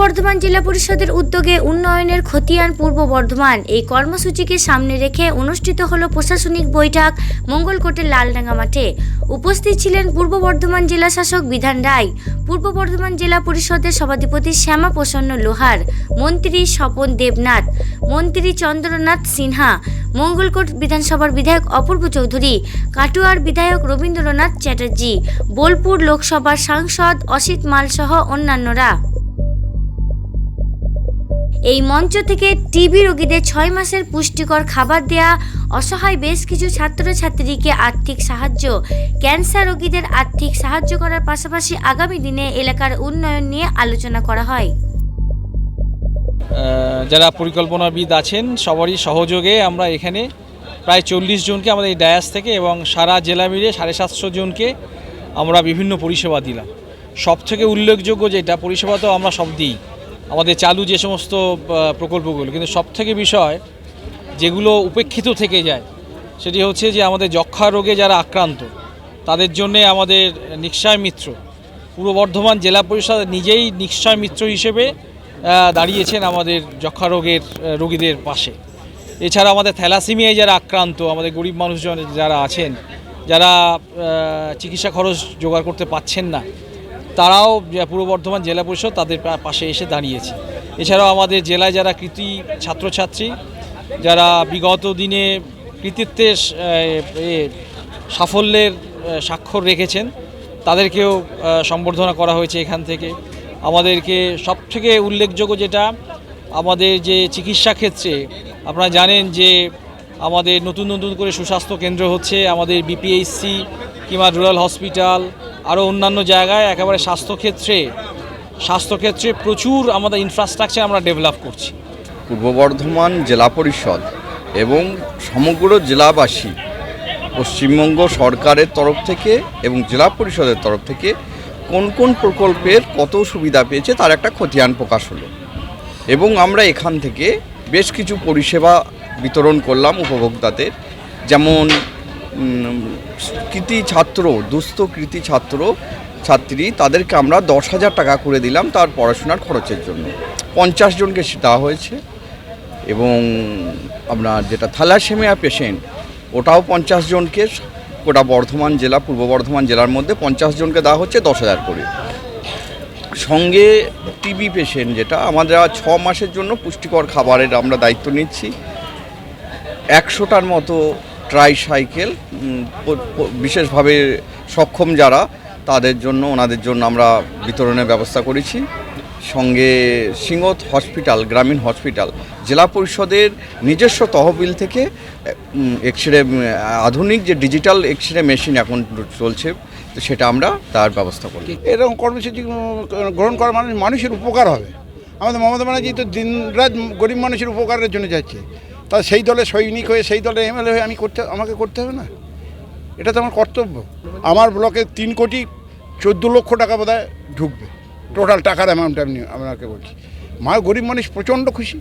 বর্ধমান জেলা পরিষদের উদ্যোগে উন্নয়নের খতিয়ান পূর্ব বর্ধমান। এই কর্মসূচিকে সামনে রেখে অনুষ্ঠিত হলো প্রশাসনিক বৈঠক মঙ্গলকোটের লালডাঙ্গা মাঠে। উপস্থিত ছিলেন পূর্ব বর্ধমান জেলা শাসক বিধান রায়, পূর্ব বর্ধমান জেলা পরিষদের সভাধিপতি শ্যামা প্রসন্ন লোহার, মন্ত্রী স্বপন দেবনাথ, মন্ত্রী চন্দ্রনাথ সিনহা, মঙ্গলকোট বিধানসভার বিধায়ক অপূর্ব চৌধুরী, কাটুয়ার বিধায়ক রবীন্দ্রনাথ চ্যাটার্জি, বোলপুর লোকসভার সাংসদ অসিত মাল সহ অন্যান্যরা। এই মঞ্চ থেকে টিবি রোগীদের ছয় মাসের পুষ্টিকর খাবার দেয়া, অসহায় বেশ কিছু ছাত্রছাত্রীকে আর্থিক সাহায্য, ক্যান্সার রোগীদের আর্থিক সাহায্য করার পাশাপাশি আগামী দিনে এলাকার উন্নয়ন নিয়ে আলোচনা করা হয়। যারা পরিকল্পনাবিদ আছেন, সবারই সহযোগে আমরা এখানে প্রায় চল্লিশ জনকে আমাদের এই ডায়াস থেকে এবং সারা জেলা মিলে সাড়ে সাতশো জনকে আমরা বিভিন্ন পরিষেবা দিলাম। সব থেকে উল্লেখযোগ্য যেটা, পরিষেবা তো আমরা সব দিই। আমাদের চালু যে সমস্ত প্রকল্পগুলো, কিন্তু সব থেকে বিষয় যেগুলো উপেক্ষিত থেকে যায়, সেটি হচ্ছে যে আমাদের যক্ষা রোগে যারা আক্রান্ত, তাদের জন্যে আমাদের নিশ্চয় মিত্র, পূর্ব বর্ধমান জেলা পরিষদ নিজেই নিশ্চয় মিত্র হিসেবে দাঁড়িয়েছেন আমাদের যক্ষা রোগের রোগীদের পাশে। এছাড়া আমাদের থ্যালাসিমিয়ায় যারা আক্রান্ত, আমাদের গরিব মানুষজন যারা আছেন, যারা চিকিৎসা খরচ জোগাড় করতে পাচ্ছেন না তারাও পূর্ব বর্ধমান জেলা পরিষদ তাদের পাশে এসে দাঁড়িয়েছে। এছাড়াও আমাদের জেলায় যারা কৃতি ছাত্রছাত্রী, যারা বিগত দিনে কৃতিত্বের সাফল্যের স্বাক্ষর রেখেছেন, তাদেরকেও সম্বর্ধনা করা হয়েছে এখান থেকে। আমাদেরকে সবথেকে উল্লেখযোগ্য যেটা, আমাদের যে চিকিৎসা ক্ষেত্রে আপনারা জানেন যে আমাদের নতুন নতুন করে সুস্বাস্থ্য কেন্দ্র হচ্ছে, আমাদের বিপিএইচসি কিংবা রুরাল হসপিটাল আরও অন্যান্য জায়গায় একেবারে স্বাস্থ্যক্ষেত্রে স্বাস্থ্যক্ষেত্রে প্রচুর আমাদের ইনফ্রাস্ট্রাকচার আমরা ডেভেলপ করছি। পূর্ব বর্ধমান জেলা পরিষদ এবং সমগ্র জেলাবাসী, পশ্চিমবঙ্গ সরকারের তরফ থেকে এবং জেলা পরিষদের তরফ থেকে কোন কোন প্রকল্পের কত সুবিধা পেয়েছে তার একটা খতিয়ান প্রকাশ হলো। এবং আমরা এখান থেকে বেশ কিছু পরিষেবা বিতরণ করলাম উপভোক্তাদের, যেমন কৃতি ছাত্র, দুস্থ কৃতি ছাত্র, ছাত্রী, তাদেরকে আমরা দশ হাজার টাকা করে দিলাম তার পড়াশোনার খরচের জন্য। পঞ্চাশ জনকে দেওয়া হয়েছে এবং আপনার যেটা থ্যালাসেমিয়া পেশেন্ট, ওটাও পঞ্চাশ জনকে, গোটা বর্ধমান জেলা, পূর্ব বর্ধমান জেলার মধ্যে পঞ্চাশ জনকে দেওয়া হচ্ছে দশ হাজার করে। সঙ্গে টিবি পেশেন্ট যেটা, আমাদের ছ মাসের জন্য পুষ্টিকর খাবারের আমরা দায়িত্ব নিচ্ছি। একশোটার মতো ট্রাই সাইকেল বিশেষভাবে সক্ষম যারা, তাদের জন্য, ওনাদের জন্য আমরা বিতরণের ব্যবস্থা করেছি। সঙ্গে সিঙ্গত হসপিটাল, গ্রামীণ হসপিটাল, জেলা পরিষদের নিজস্ব তহবিল থেকে এক্স রে আধুনিক যে ডিজিটাল এক্স রে মেশিন এখন চলছে, তো সেটা আমরা তার ব্যবস্থা করি এরকম কর্মসূচি গ্রহণ করা মানুষ, মানুষের উপকার হবে। আমাদের মমতা ব্যানার্জি তো দিনরাত গরিব মানুষের উপকারের জন্য যাচ্ছে। তা সেই দলে সৈনিক হয়ে, সেই দলে এমএলএ হয়ে আমি করতে, আমাকে করতে হবে না? এটা তো আমার কর্তব্য। আমার ব্লকে তিন কোটি চোদ্দ লক্ষ টাকা বোধ ঢুকবে। টোটাল টাকার অ্যামাউন্ট আমি আপনাকে বলছি। মা, গরিব মানুষ প্রচণ্ড খুশি।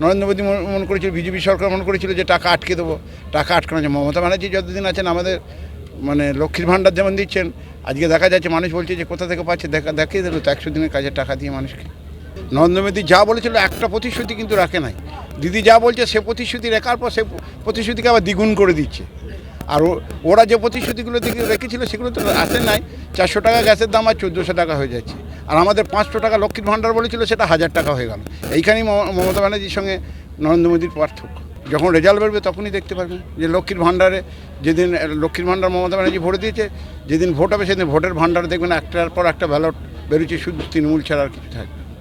নরেন্দ্র মোদী মনে- করেছিল, বিজেপি সরকার মনে করেছিল যে টাকা আটকে দেবো, টাকা আটকানো আছে মমতা ব্যানার্জি যতদিন আছেন, আমাদের মানে লক্ষ্মীর ভাণ্ডার যেমন দিচ্ছেন, আজকে দেখা যাচ্ছে মানুষ বলছে যে কোথা থেকে পাচ্ছে, দেখা, দেখিয়ে দিল তো একশো দিনের কাজের টাকা দিয়ে মানুষকে। নরেন্দ্র যা বলেছিল, একটা প্রতিশ্রুতি কিন্তু রাখে নাই। দিদি যা বলছে, সে প্রতিশ্রুতি রেখার পর সে প্রতিশ্রুতিকে আবার দ্বিগুণ করে দিচ্ছে। আর ওরা যে প্রতিশ্রুতিগুলো রেখেছিল, সেগুলো তো আসে নাই। চারশো টাকা গ্যাসের দাম আর চোদ্দোশো টাকা হয়ে যাচ্ছে। আর আমাদের পাঁচশো টাকা লক্ষ্মীর ভাণ্ডার বলেছিল, সেটা হাজার টাকা হয়ে গেল। এইখানেই মম- মমতা ব্যানার্জির সঙ্গে নরেন্দ্র মোদীর পার্থক্য। যখন রেজাল্ট বেরবে, তখনই দেখতে পারবেন যে লক্ষ্মীর ভাণ্ডারে যেদিন, লক্ষ্মীর ভাণ্ডার মমতা ব্যানার্জি ভোট দিয়েছে, যেদিন ভোট হবে, সেদিন ভোটের ভাণ্ডার দেখবেন একটার পর একটা ব্যালট বেরোচ্ছে, শুধু তৃণমূল ছাড়া আর কিছু থাকবে।